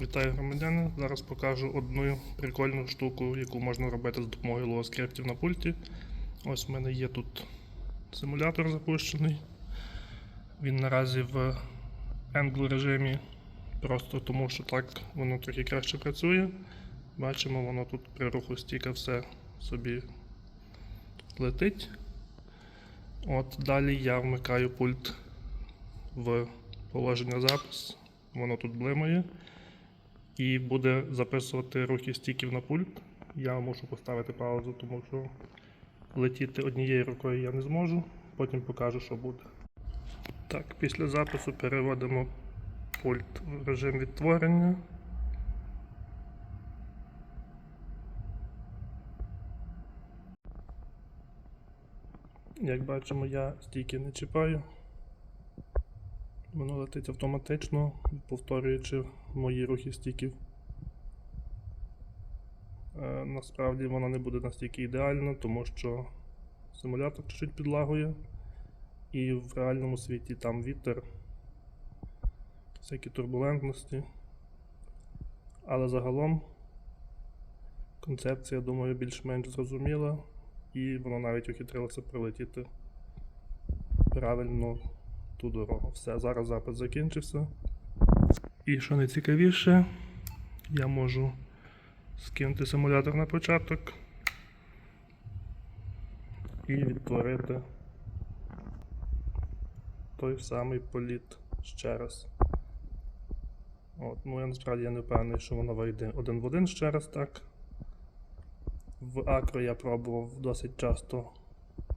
Вітаю громадяни! Зараз покажу одну прикольну штуку, яку можна робити з допомогою логоскриптів на пульті. Ось в мене є тут симулятор запущений. Він наразі в Angle режимі, просто тому що так воно трохи краще працює. Бачимо, воно тут при руху стіка все собі летить. От далі я вмикаю пульт в положення запис. Воно тут блимає і буде записувати рухи стіків на пульт. Я мушу поставити паузу, тому що летіти однією рукою я не зможу. Потім покажу, що буде. Так, після запису переводимо пульт в режим відтворення. Як бачимо, я стійки не чіпаю. Воно летить автоматично, повторюючи мої рухи стіків. Е, насправді воно не буде настільки ідеально, тому що симулятор чуть-чуть підлагує, і в реальному світі там вітер, всякі турбулентності. Але загалом концепція, думаю, більш-менш зрозуміла, і воно навіть ухитрилося прилетіти правильно ту дорогу. Все, зараз запис закінчився. І що найцікавіше, я можу скинути симулятор на початок і відтворити той самий політ ще раз. От, ну я насправді я не впевнений, що воно вийде один в один ще раз так. В акро я пробував досить часто,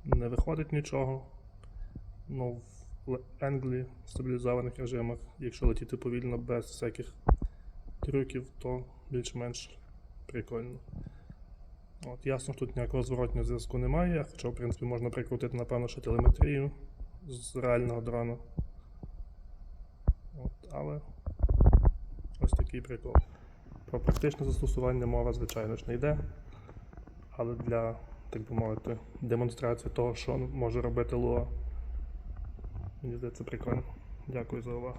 не виходить нічого. Ну, Енглі в стабілізованих режимах, якщо летіти повільно без всяких трюків, то більш-менш прикольно. От, ясно, тут ніякого зворотнього зв'язку немає, хоча, в принципі, можна прикрутити, напевно, ще телеметрію з реального дрона. От, але ось такий прикол. Про практичне застосування мова, звичайно ж, не йде. Але для, так би мовити, демонстрації того, що може робити Lua, мені здається, прикольно. Дякую за увагу.